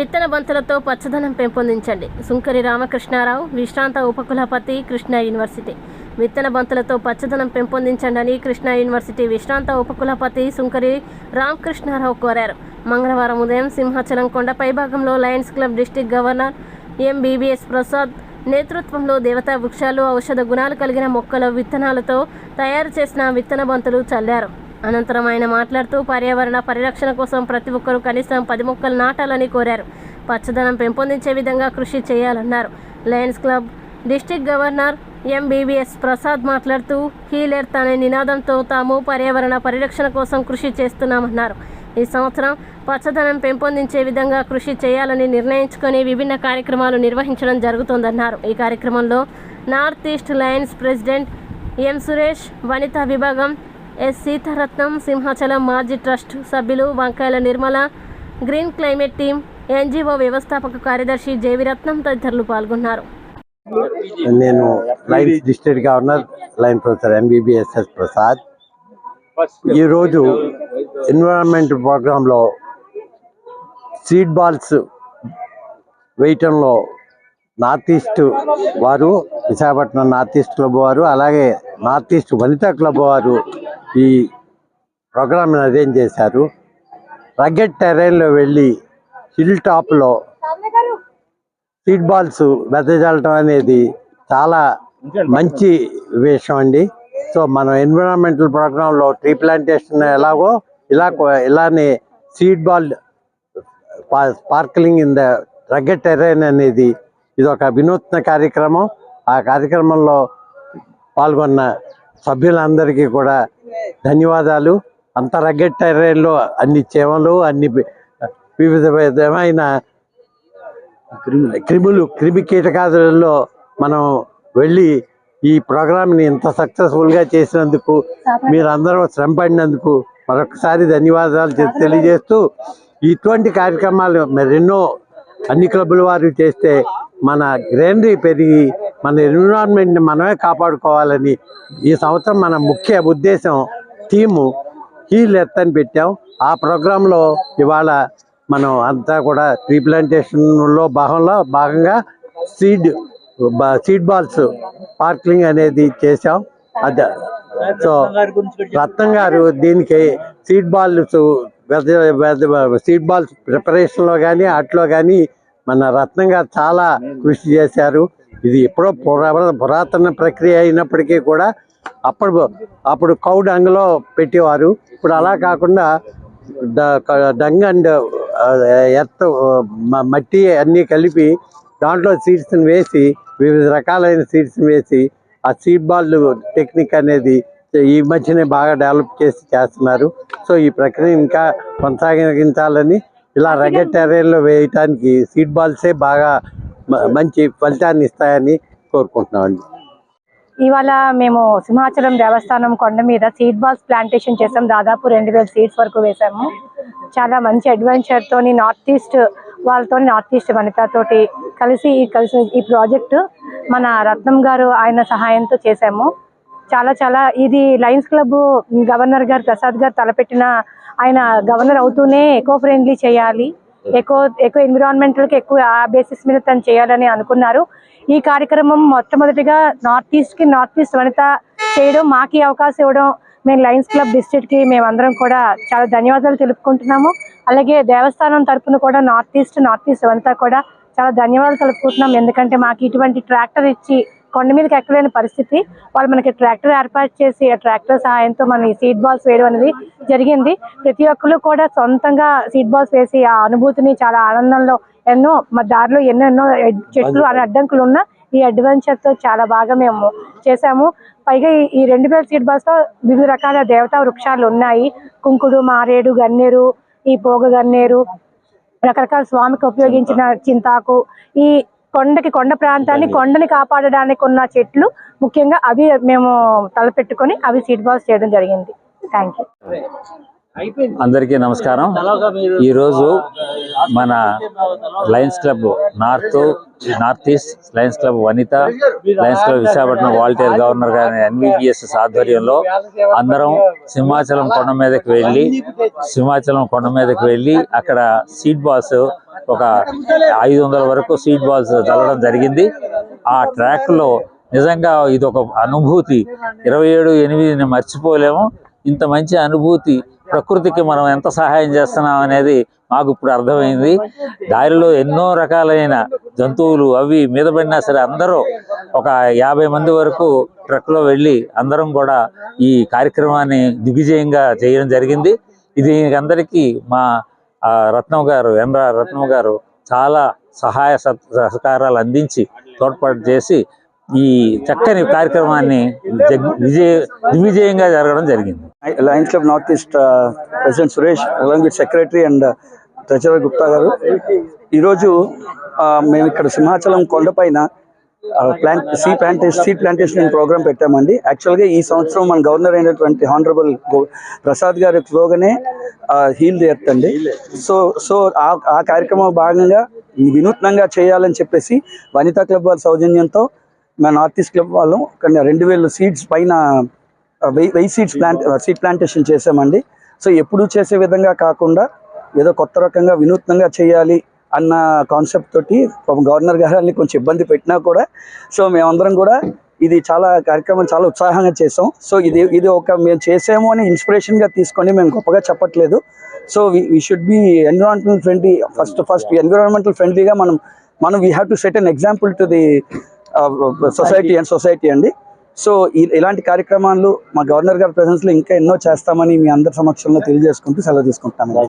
విత్తన బంతులతో పచ్చదనం పెంపొందించండి. సుంకరి రామకృష్ణారావు విశ్రాంత ఉపకులపతి కృష్ణా యూనివర్సిటీ. విత్తన బంతులతో పచ్చదనం పెంపొందించండి అని కృష్ణా యూనివర్సిటీ విశ్రాంత ఉపకులపతి సుంకరి రామకృష్ణారావు కోరారు. మంగళవారం ఉదయం సింహాచలం కొండ పైభాగంలో Lions Club district governor MBBS Prasad నేతృత్వంలో దేవతా వృక్షాలు ఔషధ గుణాలు కలిగిన మొక్కల విత్తనాలతో తయారు చేసిన విత్తన బంతులు చల్లారు. అనంతరం ఆయన మాట్లాడుతూ పర్యావరణ పరిరక్షణ కోసం ప్రతి ఒక్కరూ కనీసం పది మొక్కలు నాటాలని కోరారు. పచ్చదనం పెంపొందించే విధంగా కృషి చేయాలన్నారు. Lions Club district governor MBBS Prasad మాట్లాడుతూ హీల్ తన అనే నినాదంతో తాము పర్యావరణ పరిరక్షణ కోసం కృషి చేస్తున్నామన్నారు. ఈ సంవత్సరం పచ్చదనం పెంపొందించే విధంగా కృషి చేయాలని నిర్ణయించుకొని విభిన్న కార్యక్రమాలు నిర్వహించడం జరుగుతోందన్నారు. ఈ కార్యక్రమంలో north east Lions president M Suresh Vanitha విభాగం ఎస్. సీతారత్నం సింహాచలం మాజీ ట్రస్ట్ సభ్యులు Vankayala Nirmala green climate team NGO వ్యవస్థాపక కార్యదర్శి జేవిరత్నం తదితరులు పాల్గొన్నారు. నేను Lions district governor Lion professor MBBS Prasad. ఈరోజు ఎన్విరాన్మెంట్ ప్రోగ్రాంలో సీడ్ బాల్స్ వేయటంలో నార్త్ ఈస్ట్ వారు విశాఖపట్నం నార్త్ ఈస్ట్ క్లబ్ వారు అలాగే నార్త్ ఈస్ట్ వనితా క్లబ్ వారు ఈ ప్రోగ్రామ్ని అరేంజ్ చేశారు. రగ్గెట్ టెరైన్లో వెళ్ళి హిల్ టాప్లో సీట్ బాల్స్ వెదజల్లటం అనేది చాలా మంచి విషయం అండి. సో మనం ఎన్విరాన్మెంటల్ ప్రోగ్రాంలో ట్రీ ప్లాంటేషన్ ఎలాగో ఇలా ఇలానే seed ball sparkling in the rugged terrain అనేది ఇది ఒక వినూత్న కార్యక్రమం. ఆ కార్యక్రమంలో పాల్గొన్న సభ్యులందరికీ కూడా ధన్యవాదాలు. అంత రగ్గెట్ టెరైన్లో అన్ని చేమలు అన్ని వివిధ విధమైన క్రిములు క్రిమి కీటకాదులలో మనం వెళ్ళి ఈ ప్రోగ్రామ్ని ఇంత సక్సెస్ఫుల్గా చేసినందుకు మీరందరూ శ్రమ పడినందుకు మరొకసారి ధన్యవాదాలు తెలియజేస్తూ ఇటువంటి కార్యక్రమాలు మరెన్నో అన్ని క్లబ్బుల వారు చేస్తే మన గ్రీనరీ పెరిగి మన ఎన్విరాన్మెంట్ని మనమే కాపాడుకోవాలని ఈ సంవత్సరం మన ముఖ్య ఉద్దేశం. థీము హీల్ ఎర్త్ అని పెట్టాం. ఆ ప్రోగ్రాంలో ఇవాళ మనం అంతా కూడా రీప్లాంటేషన్లో భాగంలో భాగంగా సీడ్ సీడ్ బాల్స్ పార్క్లింగ్ అనేది చేసాం అదే సో రత్నం గారు దీనికి సీడ్ బాల్స్ సీడ్ బాల్స్ ప్రిపరేషన్లో కానీ అట్లో కానీ మన రత్నం గారు చాలా కృషి చేశారు. ఇది ఎప్పుడో పురా- పురాతన ప్రక్రియ అయినప్పటికీ కూడా అప్పుడు అప్పుడు కౌడ్ అంగలో పెట్టేవారు. ఇప్పుడు అలా కాకుండా డంగ్ అండ్ ఎర్త్ మట్టి అన్నీ కలిపి దాంట్లో సీడ్స్ని వేసి వివిధ రకాలైన సీడ్స్ని వేసి ఆ సీడ్ బాల్ టెక్నిక్ అనేది ఈ మధ్యనే బాగా డెవలప్ చేసి చేస్తున్నారు. సో ఈ ప్రక్రియ ఇంకా కొనసాగించాలని ఇలా రగెట్ టెరైన్లో వేయటానికి సీడ్ బాల్సే బాగా మంచి ఫలితాన్ని ఇస్తాయని కోరుకుంటున్నామండి. ఇవాళ మేము సింహాచలం దేవస్థానం కొండ మీద సీడ్ బాల్స్ ప్లాంటేషన్ చేసాం. దాదాపు రెండు వేల సీడ్స్ వరకు వేసాము. చాలా మంచి అడ్వెంచర్తో నార్త్ ఈస్ట్ వాళ్ళతో నార్త్ ఈస్ట్ వనితతోటి కలిసి కలిసి ఈ ప్రాజెక్టు మన రత్నం గారు ఆయన సహాయంతో చేసాము. చాలా చాలా ఇది లయన్స్ క్లబ్ గవర్నర్ గారు ప్రసాద్ గారు తలపెట్టిన ఆయన గవర్నర్ అవుతూనే ఎకో ఫ్రెండ్లీ చేయాలి. ఎకో ఎక్కువ ఎన్విరాన్మెంటల్కి ఎక్కువ ఆ బేసిస్ మీద తను చేయాలని అనుకున్నారు. ఈ కార్యక్రమం మొట్టమొదటిగా నార్త్ ఈస్ట్కి నార్త్ ఈస్ట్ వనిత చేయడం మాకు అవకాశం ఇవ్వడం మేము లయన్స్ క్లబ్ డిస్ట్రిక్ట్కి మేమందరం కూడా చాలా ధన్యవాదాలు తెలుపుకుంటున్నాము. అలాగే దేవస్థానం తరపున కూడా నార్త్ ఈస్ట్ నార్త్ ఈస్ట్ వనిత కూడా చాలా ధన్యవాదాలు తెలుపుకుంటున్నాం ఎందుకంటే మాకు ఇటువంటి ట్రాక్టర్ ఇచ్చి కొండ మీదకి ఎక్కలేని పరిస్థితి. వాళ్ళు మనకి ట్రాక్టర్ ఏర్పాటు చేసి ఆ ట్రాక్టర్ సహాయంతో మనం ఈ సీడ్ బాల్స్ వేయడం అనేది జరిగింది. ప్రతి ఒక్కరు కూడా సొంతంగా సీడ్ బాల్స్ వేసి ఆ అనుభూతిని చాలా ఆనందంలో ఎన్నో మా దారిలో ఎన్నో ఎన్నో చెట్లు అనే అడ్డంకులు ఉన్న ఈ అడ్వెంచర్తో చాలా బాగా మేము చేసాము పైగా ఈ- రెండు వేల సీడ్ బాల్స్తో వివిధ రకాల దేవతా వృక్షాలు ఉన్నాయి. కుంకుడు మారేడు గన్నేరు ఈ పోగ గన్నేరు రకరకాల స్వామికి ఉపయోగించిన చింతాకు ఈ కొండకి కొండ ప్రాంతాన్ని కొండని కాపాడడానికి ఉన్న చెట్లు ముఖ్యంగా అవి మేము తలపెట్టుకొని అవి సీడ్ బాల్స్ చేయడం జరిగింది. థ్యాంక్ యూ అందరికీ నమస్కారం. ఈరోజు మన Lions Club north north east Lions Club వనిత Lions Club Visakhapatnam Waltair governor గారి ఎన్విపిఎస్ ఆధ్వర్యంలో అందరం సింహాచలం కొండ మీదకి వెళ్ళి సింహాచలం కొండ మీదకి వెళ్ళి అక్కడ సీడ్ బాల్స్ ఒక ఐదు వందల వరకు సీడ్ బాల్స్ చల్లడం జరిగింది. ఆ ట్రాక్లో నిజంగా ఇది ఒక అనుభూతి. ఇరవై ఏడు ఎనిమిదిని మర్చిపోలేము. ఇంత మంచి అనుభూతి ప్రకృతికి మనం ఎంత సహాయం చేస్తున్నాం అనేది మాకు ఇప్పుడు అర్థమైంది. దారిలో ఎన్నో రకాలైన జంతువులు అవి మీద పడినా సరే అందరూ ఒక యాభై మంది వరకు ట్రక్లో వెళ్ళి అందరం కూడా ఈ కార్యక్రమాన్ని దిగ్విజయంగా చేయడం జరిగింది. ఇది అందరికీ మా రత్నం గారు ఎంరా రత్నం గారు చాలా సహాయ సత్- సహకారాలు అందించి తోడ్పాటు చేసి ఈ చక్కని కార్యక్రమాన్ని జగ్- విజయ దిగ్విజయంగా జరగడం జరిగింది. Lions Club north east president Suresh along with secretary and treasurer Gupta గారు. ఈరోజు uh, మేము ఇక్కడ సింహాచలం కొండపైన plant seed plantation seed plantation programme పెట్టామండి. యాక్చువల్గా ఈ సంవత్సరం మన గవర్నర్ అయినటువంటి హానరబుల్ ప్రసాద్ గారి స్లోగనే హీల్ ది ఎర్త్ అండి. సో సో ఆ ఆ కార్యక్రమం భాగంగా వినూత్నంగా చేయాలని చెప్పేసి వనితా క్లబ్ వారి సౌజన్యంతో మేము నార్త్ ఈస్ట్ క్లబ్ వాళ్ళు. కానీ రెండు వేల సీడ్స్ పైన వెయ్యి సీడ్స్ ప్లాంట్ సీడ్ ప్లాంటేషన్ చేసామండి. సో ఎప్పుడు చేసే విధంగా కాకుండా ఏదో కొత్త రకంగా వినూత్నంగా చేయాలి అన్న కాన్సెప్ట్ తోటి గవర్నర్ గారిని కొంచెం ఇబ్బంది పెట్టినా కూడా సో మేమందరం కూడా ఇది చాలా కార్యక్రమం చాలా ఉత్సాహంగా చేసాం. సో ఇది ఇది ఒక మేము చేసాము అని ఇన్స్పిరేషన్గా తీసుకొని మేము గొప్పగా చెప్పట్లేదు. So we should be environmental friendly first first environmental ఫ్రెండ్లీగా మనం మనం we have to set an example to the society and society అండి. సో ఇలాంటి కార్యక్రమాలు మా గవర్నర్ గారి presence ఇంకా ఎన్నో చేస్తామని మీ అందరి సమక్షంలో తెలియజేసుకుంటూ సెలవు తీసుకుంటాను